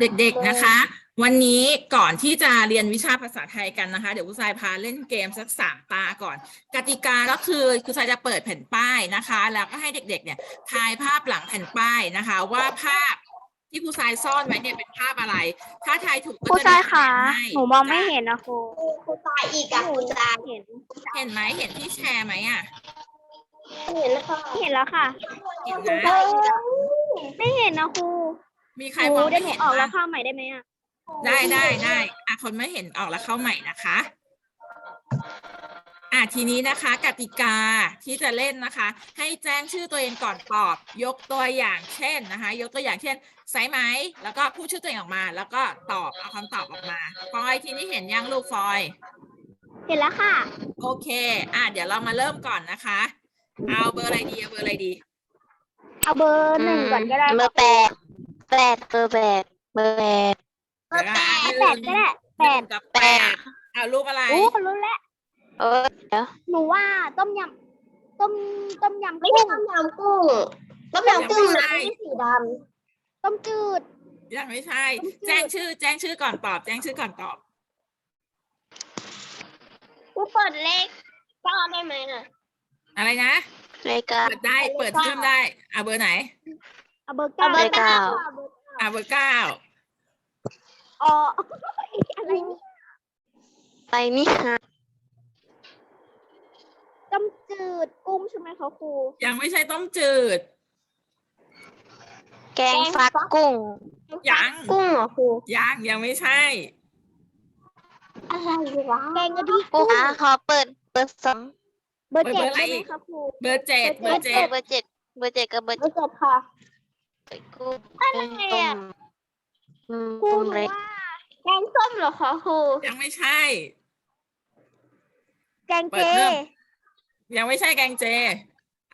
เด็กๆนะคะ วันนี้ก่อนที่จะเรียนวิชาภาษาไทยกันนะคะ เดี๋ยวคุณทรายพาเล่นเกมสักสามตาก่อน กติกาก็คือคุณทรายจะเปิดแผ่นป้ายนะคะ แล้วก็ให้เด็ก ๆ เนี่ยทายภาพหลังแผ่นป้ายนะคะ ว่าภาพที่ครูทรายซ่อนไว้เนี่ยเป็นภาพอะไร ถ้าทายถูกก็ครูจะทรายได้ขาคะแนนให้หนูมองไม่เห็นนะครูครูตายอีกอะครูตายเห็น เห็นไหมเห็นที่แชร์ไหมอะ เห็นแล้วค่ะเห็นแล้วค่ะ เห็นครูนะตายอีกอะไม่เห็นนะครูมีใคครรูมองได้ไม่หนูเห็นออกแล้วบ้างเข้าใหม่ได้ไหมอะได้ได้ได้อะคนไม่เห็นออกแล้วเข้าใหม่นะคะ อะทีนี้นะคะกติกาที่จะเล่นนะคะ ให้แจ้งชื่อตัวเองก่อนตอบ ยกตัวอย่างเช่นนะคะ ยกตัวอย่างเช่นสายไหม แล้วก็พูดชื่อตัวเองออกมา แล้วก็ตอบเอาคำตอบออกมาฟอยทีนี้เห็นยังลูกฟอย เห็นแล้วค่ะ โอเค อะ เดี๋ยวเรามาเริ่มก่อนนะคะ เอาเบอร์อะไรดีเอาเบอร์อะไรดี เอาเบอร์หนึ่งก่อนก็ได้เบอร์แปดแปดเบอร์แปดเบอร์แปดเดี๋ยวนะแปดก็ได้แปดกับแปดเอารูปอะไร โอ้รู้แล้วเออเดี๋ยวหนูว่าต้มยำต้มต้มยำไม่กุ้ใช่งต้มยำกุ้งต้มยำกุ้งนะไม่ใช่สีดต้มจืด ยังไม่ใช่ แจ้งชื่อ แจ้งชื่อก่อนตอบ แจ้งชื่อก่อนตอบำกูเปิดเลขเก้าได้ไหมน่ะ อะไรนะเลขเก้าเปิดได้เปิดขึ้นได้อะเบอร์ไหนเอาเบอร์เก้าเอาเบอร์เก้า อะเบอร์เก้าอ๋ออะไรนี่ไปนี่ฮะต้มจืดกุ้งใช่ไหมคะครู ยังไม่ใช่ต้มจืด แกงฟักกุ้ง ยัง กุ้งเหรอครูยังยังไม่ใช่ อะไรวะแกงกะทิครูกุ้งคะขอเปิดเบอร์สอง เบอร์เจ็ดเบอร์อะไรใช่ไหมอีกคะครูเบอร์เจ็ดเบอร์เจ็ดเบอร์เจ็ดเบอร์เจ็ดกับเบอร์เบอร์เจ็ดค่ะกุ้งอะไรอะอืมครูกุ้งหนูเล็ก ว่าแกงส้มเหรอคะครูยังไม่ใช่ แกงเปิเจดเพิ่ม ยังไม่ใช่แกงเจ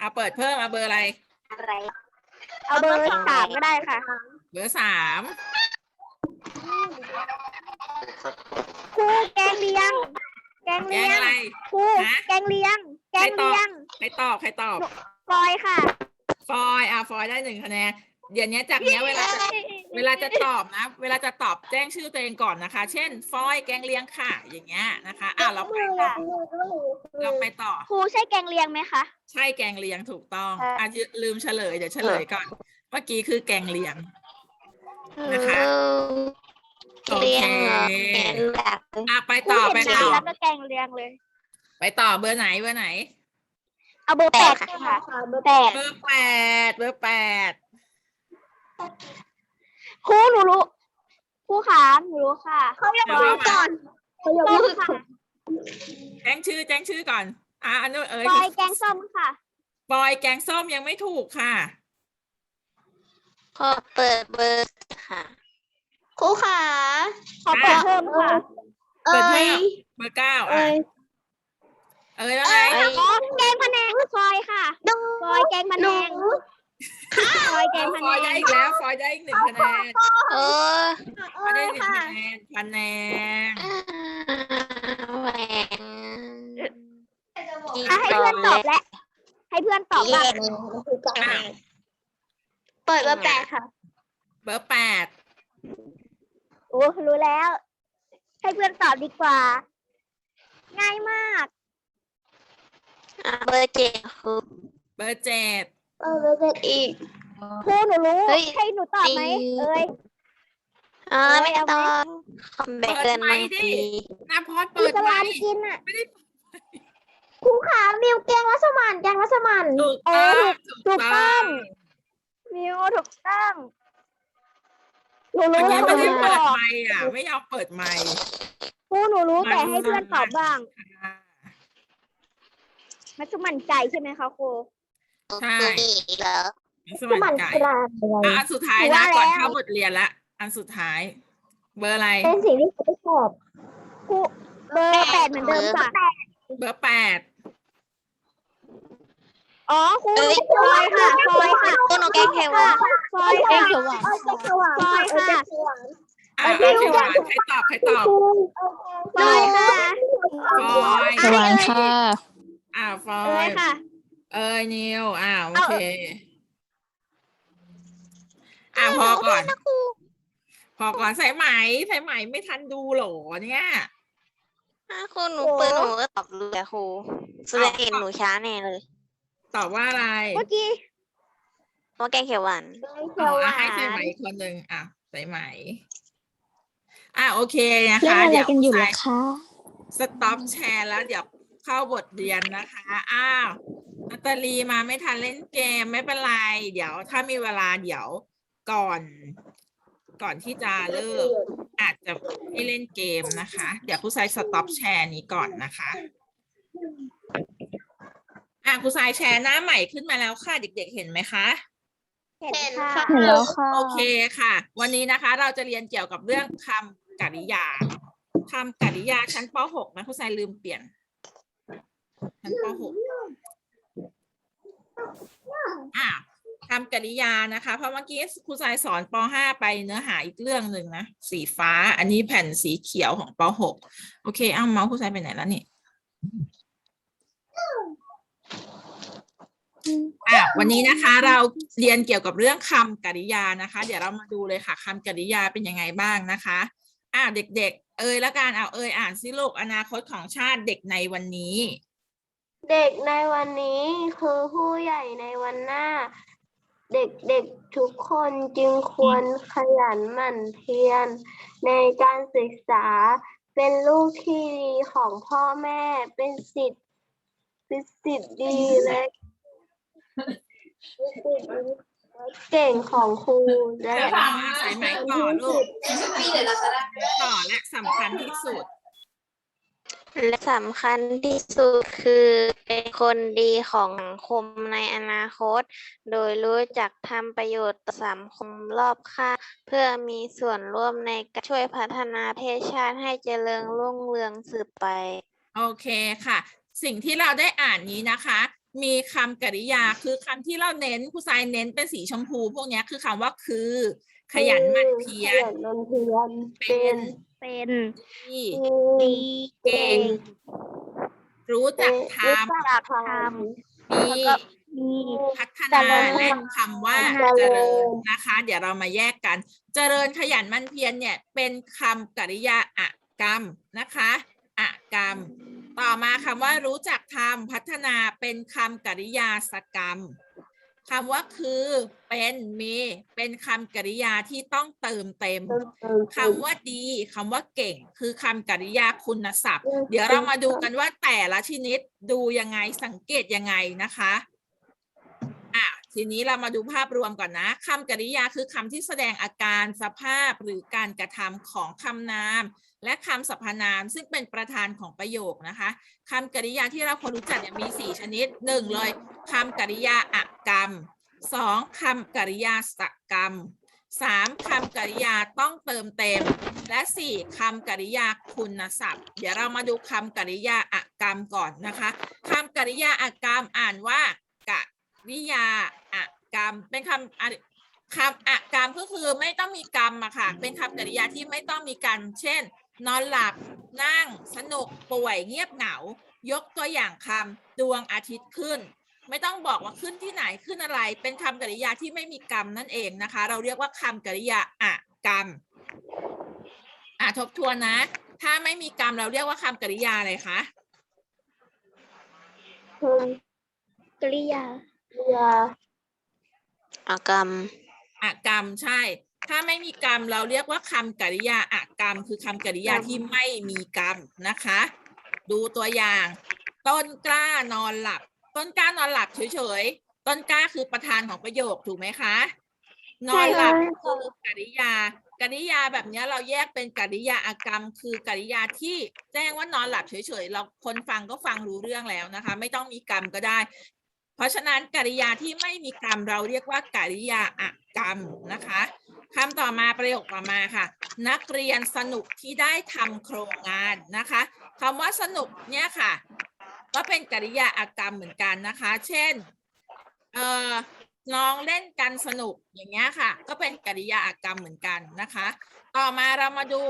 อะเปิดเพิ่มอะเบอร์อะไร อะไรเอาเบอร์สามก็ได้ค่ะ เบอร์สามครูแกงเลียง แกงแกเลีงยงอะไรครูฮะ แกงเลียง แกงใครตอบเลียง ใครตอบใครตอบฟอยค่ะฟอยอะฟอยได้หนึ่งคะแนนเดี๋ยวนี้จากเนี้ยเวลาจะเวลาจะตอบนะ เวลาจะตอบแจ้งชื่อตัวเองก่อนนะคะ เช่น ฟอยแกงเลียงค่ะ อย่างเงี้ยนะคะอะเราไปต่อเราไปต่อ ครูใช่แกงเลียงไหมคะ ใช่แกงเลียงถูกต้องเอ่ออ่ อะลืมเฉลยเดี๋ยวเฉลยก่อน เมื่อกี้คือแกงเลียง นะคะ เออโอเรียเคงเหรอแกงแบบอะไปครูต่อเห็นไปนานต่อแล้วก็แกงเลียงเลย ไปต่อเบอร์ไหนเบอร์ไหน เอาเบอร์แปดค่ะเบอร์แปดเบอร์แปดเบอร์แปดครูหนูรู้ครูขาหนูรู้ค่ะเขาอยากรู้ก่อนเขายกมือค่ะแจ้งชื่อแจ้งชื่อก่อน อะอันนู้นเอ้ยฟอยแกงส้มค่ะฟอยแกงส้มยังไม่ถูกค่ะ ขอเปิดเบอร์ค่ะ ครูขาขอเปิดเพิ่มค่ะเปิดเพิ่มเบอร์เก้าอะเอ้ยแล้วไงเอ้ยอ๋อแกงพะแนงฟอยค่ะฟอยแกงพะแนงฟอยแกงพะฟแนอยได้งอีกแล้วฟอยได้อีกหนึ่งคะแนนเออฟอยได้หนึ่งคะแนนคะแนนแหวนอะให้เพื่อนตอบและ ให้เพื่อนตอบบ้างอะเปิดเบอร์แปดค่ะ เบอร์แปด โอ้รู้แล้ว ให้เพื่อนตอบดีกว่า ง่ายมากอะเบอร์เจ็ดครูเบอร์เจ็ด เออเบอร์เจ็ดอีก ครูหนูรู้ เฮ้ยให้หนูตอบไหมดีเอ้ย อ่าเอ้ยไม่เอาไหม ต้องคอมแบกเกินบางทีหน้าพอดมีเปิดสไว้ลามกินอะไม่ได้ครูขามิวแกงรัสมันแกงรัสมัน ถูกเอต้อองถูกต้อง มิวถูกต้อง หนูเมื่อรู้กี้หไม่นูได้รู้เปิดบอกไมค์อะ ไม่ยอมเปิดไมค์ครูหนูรู้มันแต่ให้เพื่อนตอบบ้างอะ มัชมันใจใช่ไหมคะครูใช่ อีกแล้วสมัครใจราอะอันสุดท้ายถือนะ ว่าก่อนแล้วเข้าบทเรียนละ อันสุดท้าย เบอร์อะไร เป็นสิ่งที่ครูตอบครูเบอร์แปดเหมือนเดิมค่ะเบอร์แปด อ๋อครูเอ้ย ฟอยค่ะฟอยค่ะคุณหนูแกงเขียวหวานฟอยค่ะเขียวหวานฟอยค่ะ อะเอาเขียวหวานใครตอบใครตอบฟอยค่ะฟอยสว่างค่ะอ่าฟอเอ้ยยค่ะ เอ้ยนิวอ่าโอเคอะพอก่อน พอก่อนสายไหมสายไหมไม่ทันดูเหรอเนี่ยถ้าครูหนูเปิดหนูก็ตอบเลยอะครูแสดงเห็นหนูช้าแน่เลย ตอบว่าอะไรเมื่อกี้เพราะแกงเขียวหวานเขียวหอะวาให้สายไหมนอีกคนหนึ่งอะสายไหม อะโอเคนะเล่นคะอะไรเดี๋ยวกันอยู่สาล่ะยคะสต็อปแชร์แล้วเดี๋ยวเข้าบทเรียนนะคะ อ้าวนาตาลีมาไม่ทันเล่นเกมไม่เป็นไร เดี๋ยวถ้ามีเวลาเดี๋ยวก่อน ก่อนที่จะเลิกอาจจะให้เล่นเกมนะคะ เดี๋ยวครูสายสต็อปแชร์นี้ก่อนนะคะ อะครูสายแชร์หน้าใหม่ขึ้นมาแล้วค่ะเด็ก ๆ เห็นไหมคะ เห็นค่ะเห็นแล้วค่ะ โอเคค่ะ วันนี้นะคะ เราจะเรียนเกี่ยวกับเรื่องคำกริยาคำกริยาชั้นป .6 นะครูสายลืมเปลี่ยน ชั้นป .6 อะคำกริยานะคะ เพราะเมื่อกี้ครูสายสอนป .5 ไปเนื้อหาอีกเรื่องหนึ่งนะสีฟ้า อันนี้แผ่นสีเขียวของป .6 โอเค เอ้าเมาส์ครูสายไปไหนแล้วนี่ อะวันนี้นะคะเราเรียนเกี่ยวกับเรื่องคำกริยานะคะ เดี๋ยวเรามาดูเลยค่ะคำกริยาเป็นยังไงบ้างนะคะ อะเด็ก ๆ เอ่ยละกันเอาเอ่ยอ่านสิลูกอนาคตของชาติเด็กในวันนี้ เด็กในวันนี้คือผู้ใหญ่ในวันหน้า เด็กๆทุกคนจึงควรขยันหมั่นเพียรในการศึกษาเป็นลูกที่ดีของพ่อแม่เป็นสิทธิ์ เป็นสิทธิ์ดีและเป็นสิทธิ์ดีและเก่งของครูและเดี๋ยวฟังสายไหมต่อลูกต่อและสำคัญที่สุด และสำคัญที่สุดคือเป็นคนดีของสังคมในอนาคต โดยรู้จักทำประโยชน์ต่อสังคมรอบข้างเพื่อมีส่วนร่วมในการช่วยพัฒนาประเทศชาติให้เจริญรุ่งเรืองสืบไป โอเคค่ะ สิ่งที่เราได้อ่านนี้นะคะ มีคำกริยาคือคำที่เราเน้นครูทรายเน้นเป็นสีชมพู พวกเนี้ยคือคำว่าคือ ขยันหมั่นเพียขรยันหมั่นเพียรเป็เป็นนเป็นที่ดีเก่ง รู้จักทรู้จักทำมีมีพัฒเจนาริญและคำว่าเจริญเจริญนะคะ เดี๋ยวเรามาแยกกัน เจริญขยันหมั่นเพียรเนี่ยเป็นคำกริยาอะกรรมนะคะอะกรรม ต่อมาคำว่ารู้จักทำพัฒนาเป็นคำกริยาสกรรมคำว่าคือเป็นมีเป็นคำกริยาที่ต้องเติมเต็มำคำว่าดีคำว่าเก่ง คือคำกริยาคุณศัพท์ เดี๋ยวเรามาดูกันว่าแต่ละชนิดดูยังไงสังเกตยังไงนะคะอะทีนี้เรามาดูภาพรวมก่อนนะคำกริยาคือคำที่แสดงอาการสภาพหรือการกระทำของคำนาม และคำสรรพนามซึ่งเป็นประธานของประโยคนะคะคำกริยาที่เราควรรู้จักเนี่ยมีสี่ชนิดหนึ่งเลยคำกริยาอะกรรมสองคำกริยาสกรรมสามคำกริยาต้องเติมเต็ม และสี่คำกริยาคุณศัพท์ เดี๋ยวเรามาดูคำกริยาอะกรรมก่อนนะคะคำกริยาอะกรรมอ่านว่ากริยาอะกรรม เป็นคำคำอะกรรมก็คือไม่ต้องมีกรรมอะค่ะเป็นคำกริยาที่ไม่ต้องมีกรรม เช่น นอนหลับนั่งสนุกป่วยเงียบเหงา ยกตัวอย่างคำดวงอาทิตย์ขึ้น ไม่ต้องบอกว่าขึ้นที่ไหนขึ้นอะไร เป็นคำกริยาที่ไม่มีกรรมนั่นเองนะคะ เราเรียกว่าคำกริยาอะกรรมอะทบทวนนะ ถ้าไม่มีกรรมเราเรียกว่าคำกริยาอะไรคะกริยายาอากรรมอะกรรมใช่ ถ้าไม่มีกรรมเราเรียกว่าคำกริยาอะกรรม คือคำกริยาที่ไม่มีกรรมนะคะ ดูตัวอย่าง ต้นกล้านอนหลับ ต้นกล้านอนหลับเฉยๆ ต้นกล้าคือประธานของประโยคถูกไหมคะ นอนหลับคือกริยากริยาแบบเนี้ยเราแยกเป็นกริยาอากรรม คือกริยาที่แจ้งว่านอนหลับเฉยๆเราคนฟังก็ฟังรู้เรื่องแล้วนะคะ ไม่ต้องมีกรรมก็ได้ เพราะฉะนั้นกริยาที่ไม่มีกรรมเราเรียกว่ากริยาอากรรมนะคะ คำต่อมาประโยคต่อมาค่ะ นักเรียนสนุกที่ได้ทำโครงงานนะคะคำว่าสนุกเนี่ยค่ะ ก็เป็นกริยาอากรรมเหมือนกันนะคะ เช่นเอ่อน้องเล่นกันสนุกอย่างเงี้ยค่ะ ก็เป็นกริยาอากรรมเหมือนกันนะคะ ต่อมาเรามาดู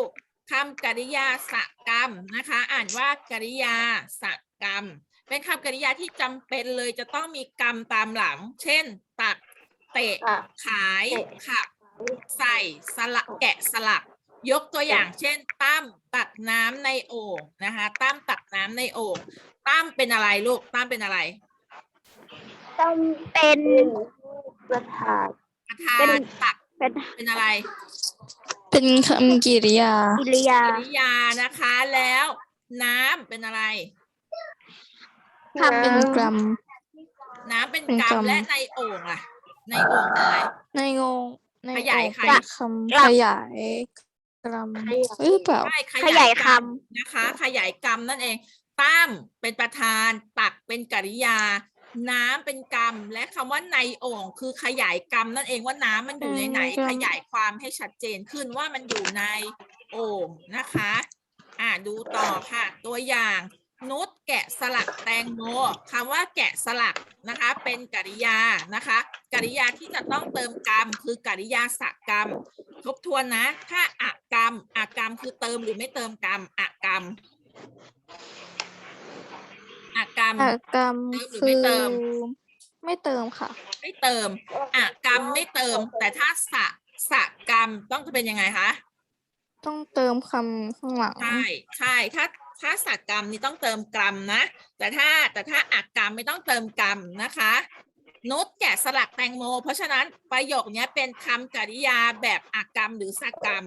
คำกริยาสกรรมนะคะ อ่านว่ากริยาสกรรม เป็นคำกริยาที่จำเป็นเลยจะต้องมีกรรมตามหลัง เช่น ตักเตะอะขายเตะขับ ใส่สลักแกะสลัก ยกตัวอย่างเช่นตั้มตักน้ำในโอ่งนะคะตั้มตักน้ำในโอ่งตั้มเป็นอะไรลูกตั้มเป็นอะไรต้องเป็นประธานประธาเป็นนตักเป็นเป็นอะไร เป็นคำกริยากิริยากิริยานะคะ แล้วน้ำเป็นอะไรทำเป็นกรัมน้ำเป็นเป็นกรัมกรัมและในโอ่งล่ะ ในโอ่งเป็นอะไรในงงใน ขยายโอ่งใครเป็นคำขยายกรัมหรือเปล่า ใช่ขยายคนะคะ ขยายกรรมนั่นเอง ตั้มเป็นประธาน ตักเป็นกริยา น้ำเป็นกรรม และคำว่าในโอ่งคือขยายกรรมนั่นเองว่าน้ำมันอยู่ในไหน อืมกรรมขยายความให้ชัดเจนขึ้นว่ามันอยู่ในโอ่งนะคะ อ่าดูต่อค่ะ ตัวอย่าง นุชแกะสลักแตงโมคำว่าแกะสลักนะคะ เป็นกริยานะคะกริยาที่จะต้องเติมกรรม คือกริยาสกรรม ทบทวนนะ ถ้าอากรรมอากรรมคือเติมหรือไม่เติมกรรมอากรรมอากรรมอากรรมเติมหรือไม่คือเติม ไม่เติมค่ะ ไม่เติมอากรรมไม่เติม แต่ถ้าสะสะกรรมต้องเป็นยังไงคะต้องเติมคำข้างหลังใช่ใช่ถ้า ถ้าสักกรรมนี่ต้องเติมกรรมนะ แต่ถ้าแต่ถ้าอักกรรมไม่ต้องเติมกรรมนะคะ นุชแกะสลักแตงโม เพราะฉะนั้นประโยคเนี้ยเป็นคำกริยาแบบอักกรรมหรือสักกรรม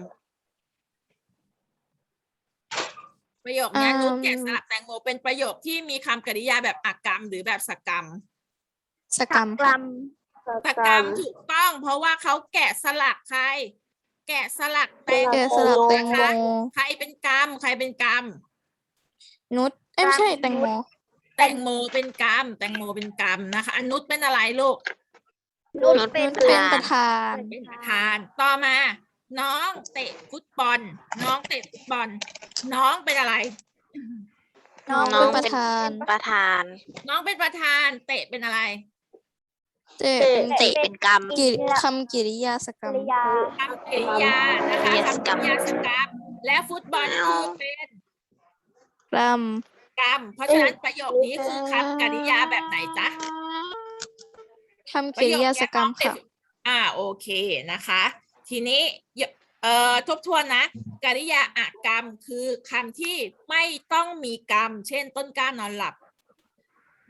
ประโยคเนี้ยอืมนุชแกะสลักแตงโม เป็นประโยคที่มีคำกริยาแบบอักกรรมหรือแบบสักกรรมสกรรมกรัมสักกรรมถูกต้อง เพราะว่าเขาแกะสลักใคร แกะสลักแตงแกะโมสลักแตงนะโมคะใครเป็นกรรม ใครเป็นกรรม นุชเอ้ยไม่ใช่แตงโมแตงโมเป็นกรรมแตงโมเป็นกรรมนะคะอนุชเป็นอะไรลูกนุชนุชเป็นเป็นประธานเป็นประธาน ต่อมา น้องเตะฟุตบอล น้องเตะฟุตบอล น้องเป็นอะไร น้องน้เป็อนงประเป็นธานประธาน น้องเป็นประธาน เตะเป็นอะไรเจเป็นเตะเป็นกรรมกิริคำกิริยาสกรรกิมริยาคำกริยานะคะกริยาสคำกกรรมริยาสกรรม และฟุตบอลคือเป็น กรัม กรรม เพราะฉะนั้นประโยคนี้คือคำกริยาแบบไหนจ๊ะคำกิริยาสกรรมค่ะ อ่าโอเคนะคะ ทีนี้เยเอ่อทบทวนนะกริยาอากรรมคือคำที่ไม่ต้องมีกรรม เช่น ต้นกล้านอนหลับ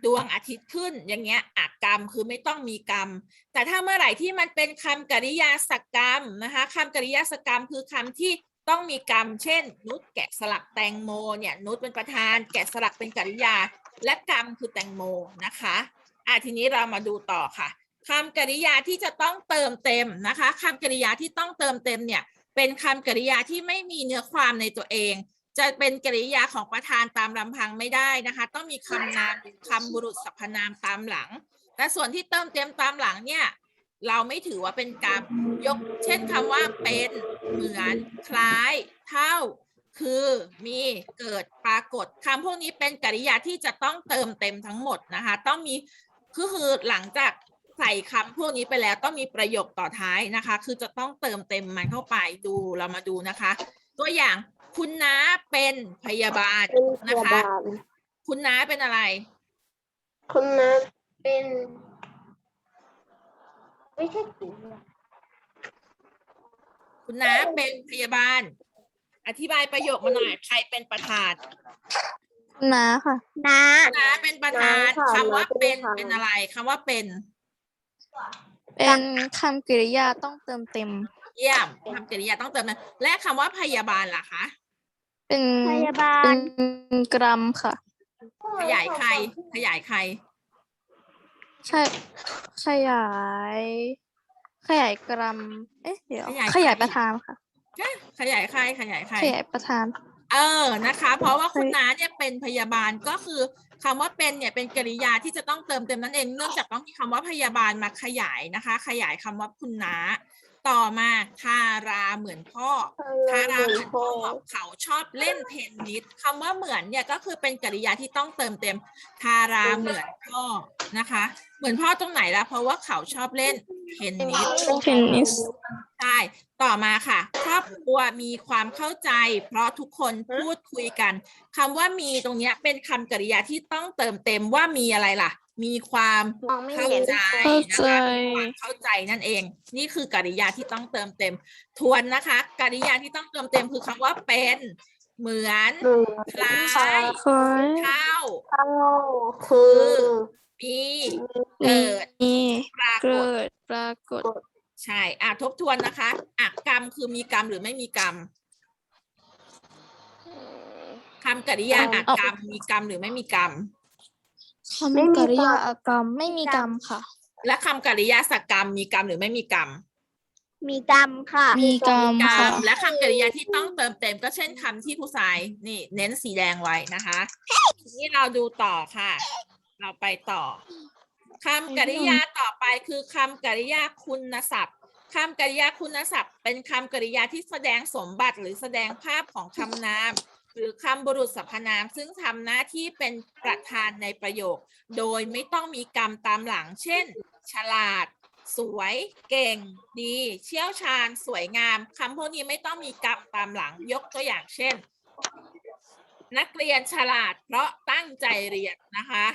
ดวงอาทิตย์ขึ้นอย่างเงี้ยอากรรมคือไม่ต้องมีกรรม แต่ถ้าเมื่อไหร่ที่มันเป็นคำกริยาสกรรมนะคะคำกริยาสกรรมคือคำที่ ต้องมีกรรม เช่น นุชแกะสลักแตงโมเนี่ยนุชเป็นประธานแกะสลักเป็นกริยา และกรรมคือแตงโมนะคะอะทีนี้เรามาดูต่อค่ะคำกริยาที่จะต้องเติมเต็มนะคะคำกริยาที่ต้องเติมเต็มเนี่ยเป็นคำกริยาที่ไม่มีเนื้อความในตัวเอง จะเป็นกริยาของประธานตามลำพังไม่ได้นะคะ ต้องมีคำนามคำบุรุษสรรพนามตามหลัง แต่ส่วนที่เติมเต็มตามหลังเนี่ย เราไม่ถือว่าเป็นกรรมยกเช่นคำว่าเป็นเหมือนคล้าย เท่า คือมีเกิดปรากฏคำพวกนี้เป็นกริยาที่จะต้องเติมเต็มทั้งหมดนะคะ ต้องมีก็คือหลังจากใส่คำพวกนี้ไปแล้วต้องมีประโยคต่อท้ายนะคะ คือจะต้องเติมเต็มมันเข้าไปดูเรามาดูนะคะ ตัวอย่างคุณน้าเป็นพยาบาลเป็นพนะยาคะบาลคุณน้าเป็นอะไร คุณน้าเป็น ไม่ใช่ผีคุณน้าเป็นพยาบาล อธิบายประโยคมาหน่อยใครเป็นประธานน้าค่ะ น้า คุณน้าเป็นประธานคำว่าเป็นเป็นอะไรคำว่าเป็นเป็นคำกริยาต้องเติมเต็ม เยี่ยมคำกริยาต้องเติมนะและคำว่าพยาบาลล่ะคะเป็นพยาบาเป็ลนกรัมค่ะ ขยายใครขยายใคร ใช่ขยาย ขยายกรัม เอ๊ะเดี๋ยว ขยาย ขยายใครประธานค่ะขยายใครขยายใคร ขยายประธาน เออ นะคะ เพราะว่าคุณเฮ้ยน้าเนี่ยเป็นพยาบาลก็คือคำว่าเป็นเนี่ยเป็นกริยาที่จะต้องเติมเต็มนั่นเอง เนื่องจากต้องมีคำว่าพยาบาลมาขยายนะคะ ขยายคำว่าคุณน้า ต่อมาทาราเหมือนพ่อทาราเหมือนพ่อเขาชอบเล่นเทนนิสคำว่าเหมือนเนี่ยก็คือเป็นกริยาที่ต้องเติมเต็มทาราเหมือนพ่อนะคะ เหมือนพ่อตรงไหนละเพราะว่าเขาชอบเล่นเทนนิสเทนนิสใช่ต่อมาค่ะ ครอบครัวมีความเข้าใจ เพราะทุกคนพูดคุยกันคำว่ามีตรงเนี้ยเป็นคำกริยาที่ต้องเติมเต็มว่ามีอะไรล่ะ มีความมองไม่เข้าเห็นใจเข้านะใจคะมีความเข้าใจนั่นเอง นี่คือกริยาที่ต้องเติมเต็ม ทวนนะคะ กริยาที่ต้องเติมเต็มคือคำว่าเป็น เหมือนหนึ่งคล้ายคอยเท่าเท่าคือมีเกิดมีปรากเกิฏดปรากฏ ใช่อะทบทวนนะคะอะกรรมคือมีกรรมหรือไม่มีกรรมคำกริยาอะกรรมมีกรรมหรือไม่มีกรรม คำกริยาอากรรมไม่มีกรรมค่ะ และคำกริยาสกรรมมีกรรมหรือไม่มีกรรม มีกรรมค่ะมีกรรมกรรค่ะมและคำกริยาที่ต้องเติมเต็มก็เช่นคำที่ผู้ชายนี่ เน้นสีแดงไว้นะคะทีนี้เราดูต่อค่ะ เราไปต่อคำกริยาต่อไปคือคำกริยาคุณศัพท์คำกริยาคุณศัพท์ เป็นคำกริยาที่แสดงสมบัติหรือแสดงภาพของคำนาม หรือคำบุรุษสรรพนาม ซึ่งทำหน้าที่เป็นประธานในประโยค โดยไม่ต้องมีกรรมตามหลัง เช่น ฉลาด สวย เก่ง ดี เชี่ยวชาญ สวยงามคำพวกนี้ไม่ต้องมีกรรมตามหลัง ยกตัวอย่างเช่น นักเรียนฉลาด เพราะตั้งใจเรียนนะคะ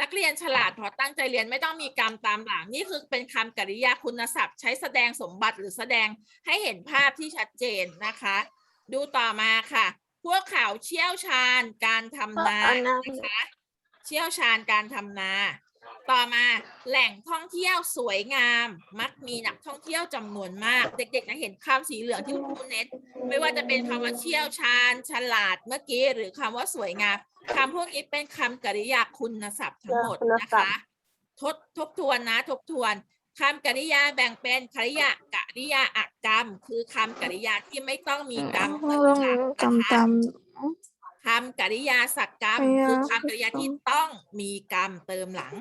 นักเรียนฉลาดเพราะตั้งใจเรียนไม่ต้องมีกรรมตามหลัง นี่คือเป็นคำกริยาคุณศัพท์ ใช้แสดงสมบัติหรือแสดงให้เห็นภาพที่ชัดเจนนะคะ ดูต่อมาค่ะ พวกเขาเชี่ยวชาญการทำนาเอานะนะคะเชี่ยวชาญการทำนา ต่อมาแหล่งท่องเที่ยวสวยงาม มักมีนักท่องเที่ยวจำนวนมาก เด็กๆจะเห็นคำสีเหลืองที่คุณครูเน้นไม่ว่าจะเป็นคำว่าเชี่ยวชาญ ฉลาดเมื่อกี้หรือคำว่าสวยงามคำพวกนี้เป็นคำกริยาคุณศัพท์ทั้งหมดนะคะทบทบทวนนะ ทบทวน คำกริยาแบ่งเป็นกริยากริยาอักกรรม คือคำกริยาที่ไม่ต้องมีกรรมเติมหลังกรรมนะคะตามคำกริยาสักกรรม กริยา คือคำกริยาที่ต้องมีกรรมเติมหลัง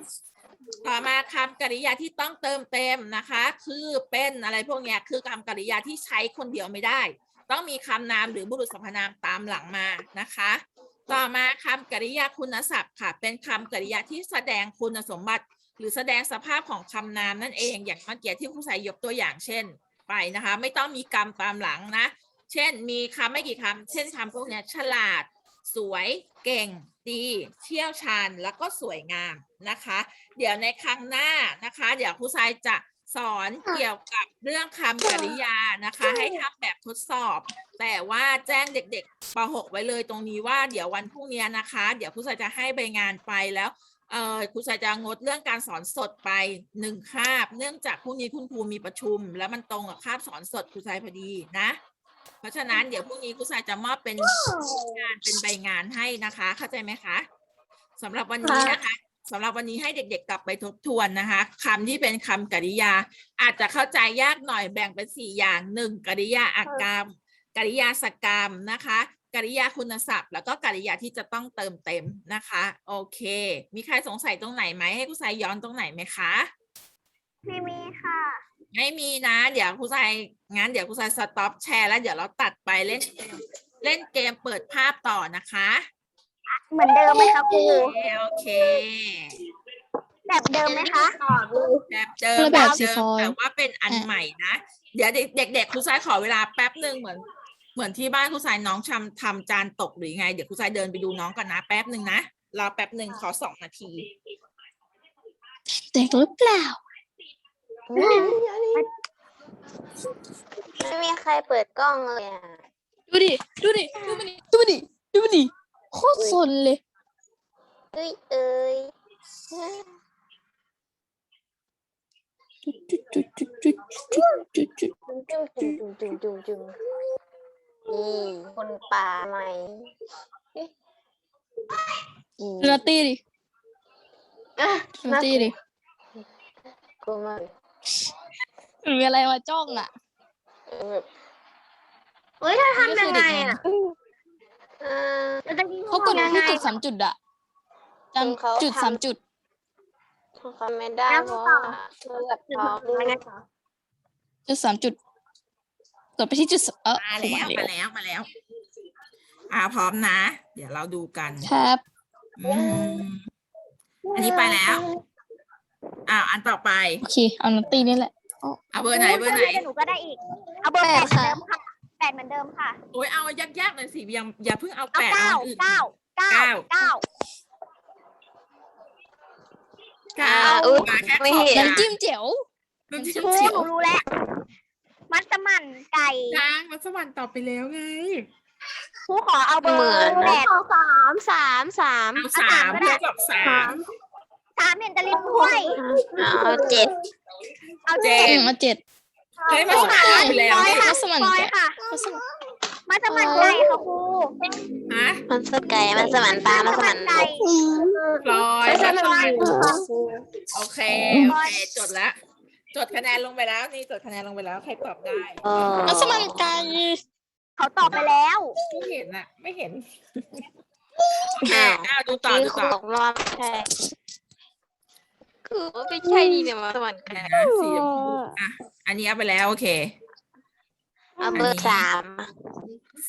ต่อมาคำกริยาที่ต้องเติมเต็มนะคะ คือเป็นอะไรพวกเนี้ยคือคำกริยาที่ใช้คนเดียวไม่ได้ ต้องมีคำนามหรือบุรุษสรรพนามตามหลังมานะคะ ต่อมาคำกริยาคุณศัพท์ค่ะ เป็นคำกริยาที่แสดงคุณสมบัติ หรือแสดงสภาพของคำนามนั่นเองอย่างเมื่อกี้ที่ครูใส่ยกตัวอย่างเช่น ไปนะคะ ไม่ต้องมีกรรมตามหลังนะ เช่นมีคำไม่กี่คำเช่นคำพวกเนี้ยฉลาด สวย เก่ง ดี เชี่ยวชาญแล้วก็สวยงามนะคะ เดี๋ยวในครั้งหน้านะคะ เดี๋ยวครูทรายจะสอนเกี่ยวกับเรื่องคำกริยานะคะ ให้ทำแบบทดสอบ แต่ว่าแจ้งเด็กๆป .6 ไว้เลยตรงนี้ว่าเดี๋ยววันพรุ่งนี้นะคะ เดี๋ยวครูทรายจะให้ใบงานไปแล้วเอ่อ ครูสายจะงดเรื่องการสอนสดไปหนึ่งคาบ เนื่องจากพรุ่งนี้คุณครูมีประชุม แล้วมันตรงกับคาบสอนสดครูสายพอดีนะ เพราะฉะนั้นเดี๋ยวพรุ่งนี้ครูสายจะมอบเป็นงานเป็นใบงานให้นะคะ เข้าใจไหมคะสำหรับวันนี้นะคะสำหรับวันนี้ให้เด็กๆ กลับไปทบทวนนะคะคำที่เป็นคำกริยา อาจจะเข้าใจยากหน่อยแบ่งเป็นสี่อย่างหนึ่งกริยาอากรรมกริยาสกรรมนะคะ กริยาคุณศัพท์ แล้วก็กริยาที่จะต้องเติมเต็มนะคะ โอเค มีใครสงสัยตรงไหนไหมให้ครูสายย้อนตรงไหนไหมคะไม่มีค่ะ ไม่มีนะ เดี๋ยวครูสายงั้นเดี๋ยวครูสายสต็อปแชร์แล้วเดี๋ยวเราตัดไปเล่นเกมเล่นเกมเปิดภาพต่อนะคะ เหมือนเดิมไหมคะครูโอเคโอเคแบบเดิมไหมคะแบบเดิมคนละแบบสิเดิมฟอยแต่ว่าเป็นอันใหม่นะ เดี๋ยวเด็กๆครูสายขอเวลาแป๊บหนึ่งเหมือน เหมือนที่บ้านครูสายน้องทำทำจานตกหรือยังไง เดี๋ยวครูสายเดินไปดูน้องก่อนนะแป๊บหนึ่งนะรอแป๊บหนึ่งขอสองนาทีเด็กหรือเปล่าไม่มีใครเปิดกล้องเลยอะดูดิดูดิดูดิดูดิดูดิโคตรสนเลยเอ้ยเอ้ยจุดจุดจุดจุดจุดจุดจุดจุงจุงจุ งจุงจุงจุงนี่คนป่าใหม่อืมดูนาตี้ดิอะดูนาตี้ดิกลัวมากมันมีอะไรมาจ้องอะเออแบบเฮ้ยถ้าทำยังไงอะเออเราจะยิงเขากดยังไง ที่จุดสามจุดอะจซึ่งเขาำจุดทำ สามจุดเขาไม่ได้เพราะว่าโทรศัพท์เขาลูกจุดสามจุดก ดไปที่จุดสเออมาแล้วโอ้มาแล้วมาแล้ว อ่าพร้อมนะ เดี๋ยวเราดูกันครับอืมอันนี้ไปแล้วอ่าอันต่อไปโอเคเอานาตี้นี่แหละเอาเบอร์ไหนเบอร์ไหนหนูก็ได้อีก เอาเบอร์แปแปดดเหมือนค่ะเดิมค่ะแปดเหมือนเดิมค่ะโอ้ยเอายากๆหน่อยสิอย่าอย่าเพิ่งเอาเอาแปดเก้าเอาอื่นเก้าเก้าเก้าเก้าเก้าอ่าอุ๊ยมาแค่ไม่ขอบเห็นกลางน้ำจิ้มเจ๋วน้ำจิ้มครูเจียหวนูรู้แล้ว มัสมั่นไก่จางมันสวรรค์ตอบไปแล้วไง ครูขอเอาเบอเหมือนร์แปดสามสามสามเอาสามก็ได้เท่ากับสามสามเห็นตะลินถ้วยเอาเจ็ดเอาเจ็เจ็ดดอืมเอาเจ็ดเฮ้ยมันสวรรค์ตอบไปแล้วฟอยนี่ค่ะมัสมั่นฟอยไก่ค่ะมัสมั่นมัสมั่นไก่ค่ะครูฮะมันสไก่มันสมันตามันสมันไก่ฟลอยมัมัสสมั่มั่นนค่ะโอเคโอเคจดแล้ว จดคะแนนลงไปแล้วนี่จดคะแนนลงไปแล้วใครตอบได้เออมัสมั่นไก่เขาตอบไปแล้วไม่เห็นอะไม่เห็นโอเคอ้าวดูต่อที่ดูขต่อองรอบใช่คือว่าไม่ใช่ดีเนี่ยมันสมันไก่นะสีชมพูอะอันนี้เอาไปแล้วโอเคเอาเบอร์สาม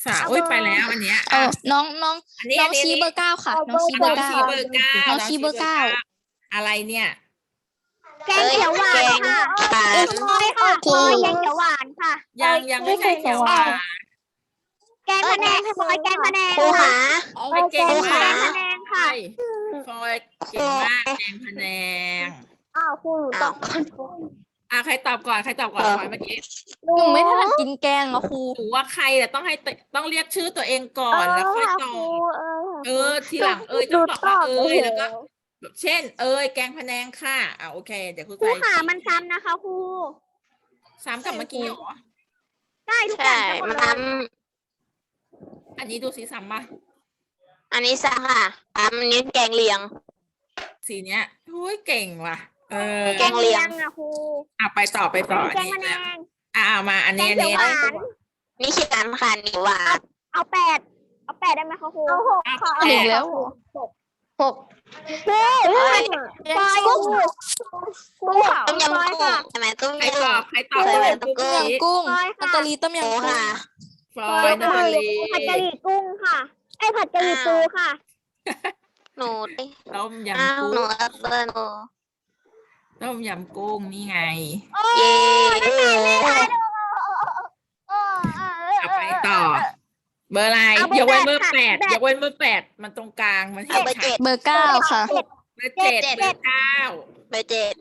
สาวอุ้ยไปแล้วอันเนี้ยเออะอน้องน้องอันนี้น้อัองนนี้ชี้เบอร์เก้าค่ะ น้องชี้น้เบอองร์เก้าชี้เบอร์เก้าน้องชี้เบอร์เก้าอะไรเนี่ย แกงเขียวหวานค่ะหวานฟอยค่ะฟอยแกงเขียวหวานค่ะ ยังยังไม่ใช่เขียวหวานแกงพะแนงฟอยแกงพะแนงครูค่ะ หาไปเก่งแกมางกพะแนงค่ะ ใช่ฟอยเก่งมากแกงพะแนงอ้าวครูตอบอะใครตอบก่อนใครตอบก่อนฟอยเมื่อกี้หนูไม่ถนัดกินแกงอะครูหนูว่าใครแต่ต้องให้ตต้องเรียกชื่อตัวเองก่อนแล้วค่อยตอบเออทีหลังเอ้ยต้องบอกว่าเอ้ยแล้วก็แบบ เช่น เอ้ยแกงพะแนงค่ะอะโอเค เดี๋ยวครูครูใส่ขามันซ้ำนะคะครูซ้ำกับเมื่อกี้เหรอ ได้ทุกอใช่ย่างจะหมดมันเลยอันนี้ดูสีซ้ำปะอันนี้ซะค่ะอันนี้แกงเลียง สีเนี้ยอุ้ยเก่งว่ะ เออแกงเลียง อะครูอะไปต่อไปต่ออันแกงนี้พะแนแล้วง อะเอามาอันแกนี้งอันเขียวนี้หวาน นี่คืออันค่ะนี่หวานเอาแปดเอาแปดได้ไหมคะครูเอาหกอะขอหนึ่งแล้ว หกครูฟอยครูครูขาต้มยำกุ้งใช่ไหมต้มใครยำตอบใครตอบใส่แหวนเมื่อตะกุ้ ต้มยำกุ้งฟอยค่ะนาตาลีต้มโอ้ยำกุ้งค่ะฟอยนาตาลีผัดกะหรี่กุ้งค่ะ ไอยผัดกะหรี่ปูค่ะ หนูดิต้มอ้าำยกุ้หนูงเอาเบอร์หนูต้มยำกุ้งนี่ไง เย้เอไปต่อ เบอร์อะไรเอาเบอร์ยกเว้นเบอร์แปแปดดค่ะยกเว้นเบอร์แปดมันตรงกลางมันเอาเห็นเบอร์ชัเจ็ดดเบอร์เก้าค่ะ เบอร์เจ็ดเจ็ด เบอร์เก้าเบอร์เจ็ด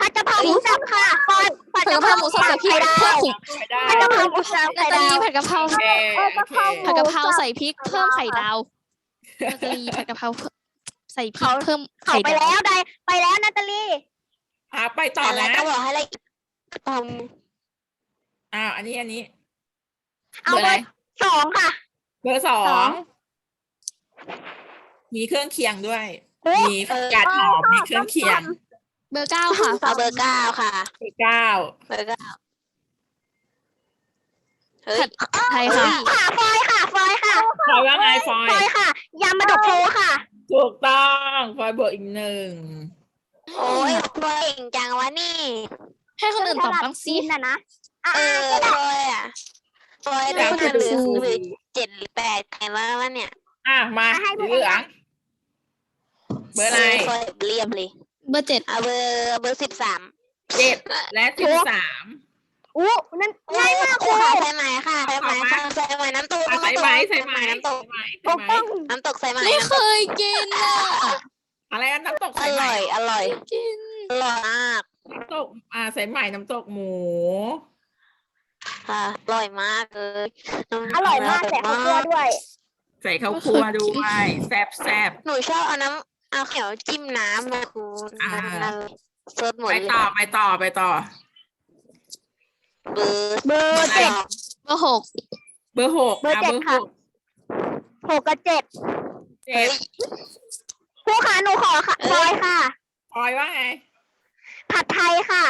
ผัดกะเพราหมูสับค่ะฟอยผัดผัดกะกะเพเพราราหมูสับใส่พริกเพิ่มไม่ได้ผัดกะเพราหมูสับนาไข่ตาดาลีวผัดกะเพราโอเคโอเคผัดกะเพราใส่พริกเพิ่มไข่ดาวนาตาลีผัดกะเพราใส่พริกเพิ่มเขาไข่ไปดาวแล้วได้ไปแล้วนาตาลีอะไปต่อแล้วนะก็บอกให้ละเอียดทอ้าวอันนี้อันนี้เอาเบอร์เบอะอไรร์ สองค่ะ เบอร์สอสอง ง มีเครื่องเคียงด้วย เฮ้ย มีกาดหอมมีเครื่องเคียงเบอร์เก้าค่ะำเอาเบอร์เก้าค่ะ เบอร์เก้าเบอร์เก้าเฮ้ยผัดไทยค่ะ ค่ะฟอยค่ะฟอยค่ะฟอยว่าไงฟอย ฟอยค่ะยำมะดกโพค่ะ ถูกต้องฟอยบวกอีกหนึ่ง โอ้ยเก่งจังวะนี่ ให้คนอื่นตอบบ้างสิกินน่ะนะอะเออ ฟอยอะ ฟอยได้อยากมาจะเหลือดูเหลือเจ็ดหรือแปดใครว่าวะเนี่ยอะมาสีเหลืองเบอร์อะไรฟอยเรียบเลย เบอร์เจ็ดเอาเบอร์เบอร์สิบสามเจ็ดและสิบสามอู้นั่นง่ายมากครูค่ะใส่ไหมค่ะใส่ไหมค่ะใส่ไหมน้ำตกอะใส่ไหมใส่ไหมน้ำตกใส่ไหมถูกต้องน้ำตกใส่ไหมไม่เคยกินอะอะไรนะน้ำตกอใส่ไหมร่อยอร่อยกินอร่อยมากน้ำตกอ่าใส่ไหมน้ำตกหมู ค่ะอร่อยมากเลยอร่อยมากแต่เขากลัวด้วย ใส่ข้าวคั่วด้วยแซ่บแซ่บหนูชอบเอาน้ำเอาเขียวจิ้มน้ำนะคุณอ่านั่นสดหมดไปเลยต่อไปต่อไปต่อ เบอร์เบอร์เจ็ด เบอร์หกเบอร์หกเบอร์อะเจ็ดเบอร์หค่ะกหกกับเจ็ดเจ็ดครูขาหนูขอค่ะฟอยค่ะพลอยว่าไงผัดไทยค่ะ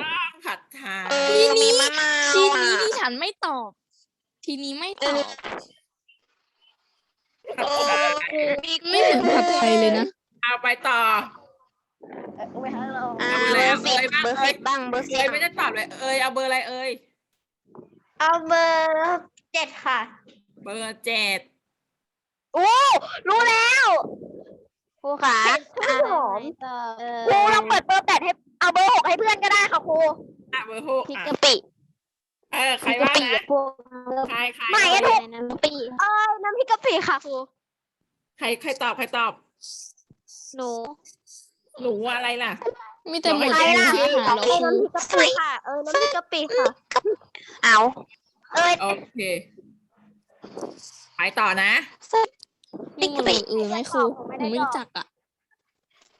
ต้อง ผัดไทยเออมีมะนาวทีอะนี้ที่ฉันไม่ตอบ ทีนี้ไม่ตอบผัดโอ้ไทยมีไม่เหมือนผัดไทยเลยนะเอาไปต่อ อ่าเอาเบไปอแล้วร์สิบเบเบออร์ร์สิสิบบบ้างเบอร์สิเอ้บยไม่ได้ตอบเลยเอ้ยเอาเบอร์อะไรเอ้ยเอาเบอร์เจ็ดค่ะ เบอร์เจ็ดโอ้ รู้แล้วครูขาข้าวหอมต่อเออครูลองเปิดเบอร์แปดให้ เอาเบอร์หกให้เพื่อนก็ได้ค่ะครูอะเบอร์หกพริกอะกะปิเออใครพริกกะว่าปินะพวกใครใครไม่อะถูถูกกน้ำกะปิเออน้ำพริกกะปิค่ะครูใครใครตอบใครตอบหนู หนูอะไรล่ะ มีแต่หมวดใครหมู่ล่ะอาหารแล้วเอ้ยครูน้ำพริกกะปิค่ะ เออน้ำพริกกะปิค่ะ เอาเอ้ยโอเคไปต่อนะ มีหมวดอื่นไหมครูหนูไม่รู้จักอะ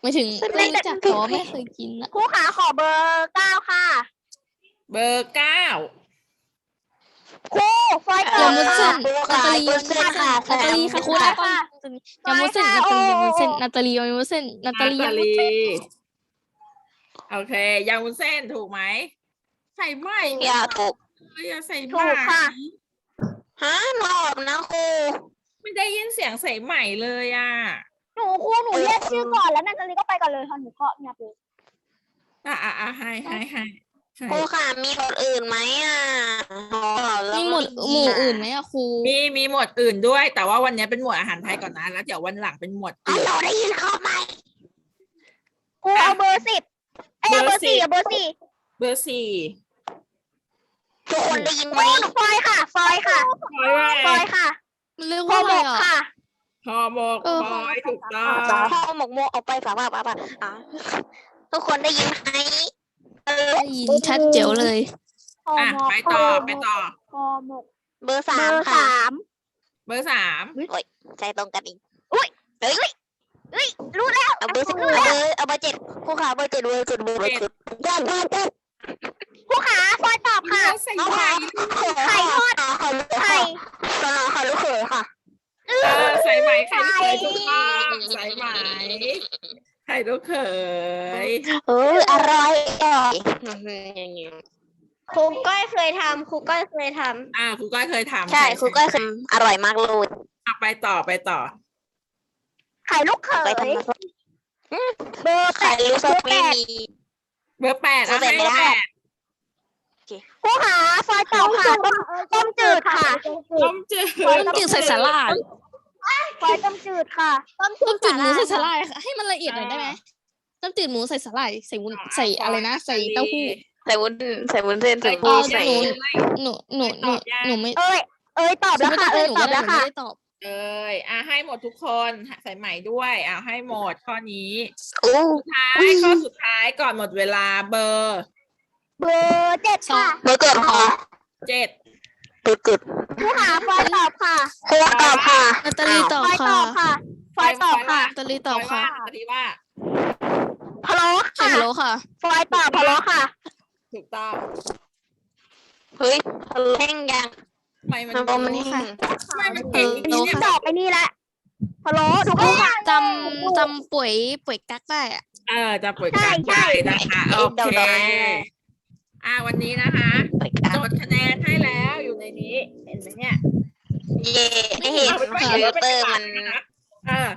ไม่ถึงไม่รู้จักเพราะว่าไม่เคยกินอะครูขาขอเบอร์เก้าค่ะ เบอร์เก้าครูฟอยตยาอบมุเส้นค่ะนาตาลียามุเส้นค่ะนาตาลีค่ะครูได้ป่ะยามุเส้นนาตาลียามุเส้นนาตาลียามุเส้นนาตาลียามุลีเส้นโอเคยางวุ้นเส้นถูกไหมใส่ไหมอย่าถูกเลยอะใส่ไหมถูกค่ะฮะหลอกนะครูไม่ได้ยินเสียงใส่ไหมเลยอะ หนูครูหนูเรียกชื่อก่อนแล้วนันทลีก็ไปก่อนเลยค่ะหนูก็เงียบเลยอะอะอะให้ให้ให้ให้ครูค่ะมีหมวดอื่นไหมอะอ๋อแล้วมีหมวดหมู่อื่นไหมอะครูมีมีหมวดอื่นด้วย แต่ว่าวันนี้เป็นหมวดอาหารไทยก่อนนะ แล้วเดี๋ยววันหลังเป็นหมวดอ๋ออื่นเราได้ยินเขาไหมครูเอาเบอร์สิบเอ้ยเอาเบอร์สี่เอาเบอร์สี่เบอร์สี่ทุกคนได้ยินคไหมรูฟอยค่ะ ฟอยค่ะบอยฟอยค่ะมันเรียกโคว่าอะไรหมกอะค่ะ ห่อหมกเออ บอยถูกต้อง พ่อหมกโมกเอาไปฝาบ้าฝาบ้าอ๋อทุกคนได้ยินไหมเออได้ยินชัดเจ๋วเลยห่ออะหมกไปต่อ ไปต่อห่อหมกเบอร์สาเบมอร์ค่ะสามเบอร์สามใจตรงกันอีก อุ้ยเฮ้ยเฮ้ยรู้แล้ว เอาเบอร์สิบรู้เอาแล้วเบอร์เอาเบอร์เจ็ดครูขาเบอร์เจ็ดเบอร์เจ็ดเบอร์เจ็ดย่านย่านย่านครูขาฟอยตอบค่ะใส่เอาไหมค่ะไข่ทอดไข่ลูกเขไข่ยค่ะไข่ลูกเขยค่ะ เออใส่ไหมใครลูกเขยไข่ถูกต้องใส่ไหมใครลูกเขยเอออร่อยอร่อยครูก้อยเคยทำครูก้อยเคยทอ่าครูก้อยเคยทำใช่ครูก็เคยอร่อยมากเลยอะไปต่อไปต่อไข่ลูกเขไปยทำมาเบอร์แปไข่ดลูกเบอร์ไม่แปดมี เบอร์แปดอะเบอร์แปดให้เบอร์ไม่ได้แปด ครูขาฟอยตอบค่ะต้มต้มจืดค่ะต้มจืดต้มจืดใส่สาหร่ายฟอยต้มจืดค่ะต้มจืต้ดมจืดหมูใส่สาหร่ายค่ะให้มันละเอียดหน่อยได้ไหมต้มจืดหมูใส่สาหร่ายใส่วุ้นใส่อะไรนะ ใส่เต้าหู้ใส่วุ้นใส่วุ้นเส้นใส่เอวุ้อนใส่หนูหนูหนูหนูหนูไม่เอ้ยเอ้ยตอบแล้วค่ะเอ้ยตอบแล้วค่ะไม่ได้ตอบเอ้ยอะให้หมดทุกคนใส่ใหม่ด้วยอะให้หมดข้อนี้อู้สุดท้ายข้อสุดท้ายก่อนหมดเวลาเบอร์ เบอร์เจ็ดค่ะเบอร์เกิดค่ะเจ็ดเบอร์เกิดครูขาฟอยตอบค่ะครูตอบค่ะนาตาลีตอบฟอยตค่ะอบค่ะฟอยตอบค่ะนาตาลีตอบค่ะปฏิว่า พะโล้ใช่ค่ะฮัลโหลค่ะ ฟอยตอบพะโล้ค่ะ ถูกต้องเฮ้ยแห้งยังทำไมมันทำไมมันแห้งทำไมมันเก่งอย่างนี้เนี่ยตอบไปนี่แหละพะโล้ถูกไหมค่ะ จำจำป่วยป่วยกักได้อะ เออจะเปิดใช่การใช่ ได้นะคะโอเค อะวันนี้นะคะไปกันจดคะแนนให้แล้วอยู่ในนี้ เห็นไหมเนี่ยเย่ไม่เห็นอาไปคอมด้วยพิวเตอร์มันเออ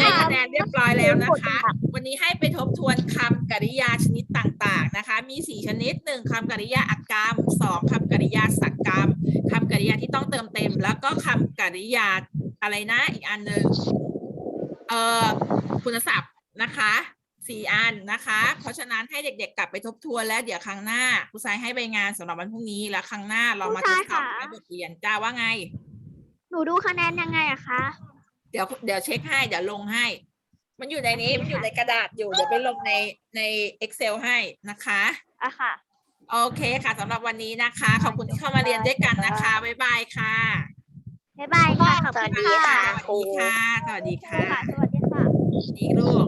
ให้คะแนนเรียบร้อยแล้วนะคะ วันนี้ให้ไปทบทวนคำกริยาชนิดต่างๆนะคะ มีสี่ชนิดหนึ่งคำกริยาอากรรมสองคำกริยาสักกรรมคำกริยาที่ต้องเติมเต็ม แล้วก็คำกริยาอะไรนะ อีกอันหนึ่งเอ่อคุณศัพท์นะคะ สี่อันนะคะ เพราะฉะนั้นให้เด็กๆกลับไปทบทวนแล้วเดี๋ยวครั้งหน้าครูสายให้ใบงานสำหรับวันพรุ่งนี้แล้วครั้งหน้าเรามาทดสอบในบทเรียนจ้าว่าไง หนูดูคะแนนยังไงอะคะ เดี๋ยวเดี๋ยวเช็คให้เดี๋ยวลงให้ มันอยู่ในนี้มันอยู่ในกระดาษอยู่เดี๋ยวไปลงในใน Excel ให้นะคะอะค่ะ โอเคค่ะสำหรับวันนี้นะคะ ขอบคุณที่เข้ามาเรียนด้วยกันนะคะบ๊ายบายค่ะบ๊ายบายค่ะ ขอบสวัสคุณดีค่ะค่ะสวัสดีค่ะสวัสดีค่ะค่ะสวัสดีค่ะ ดีลูก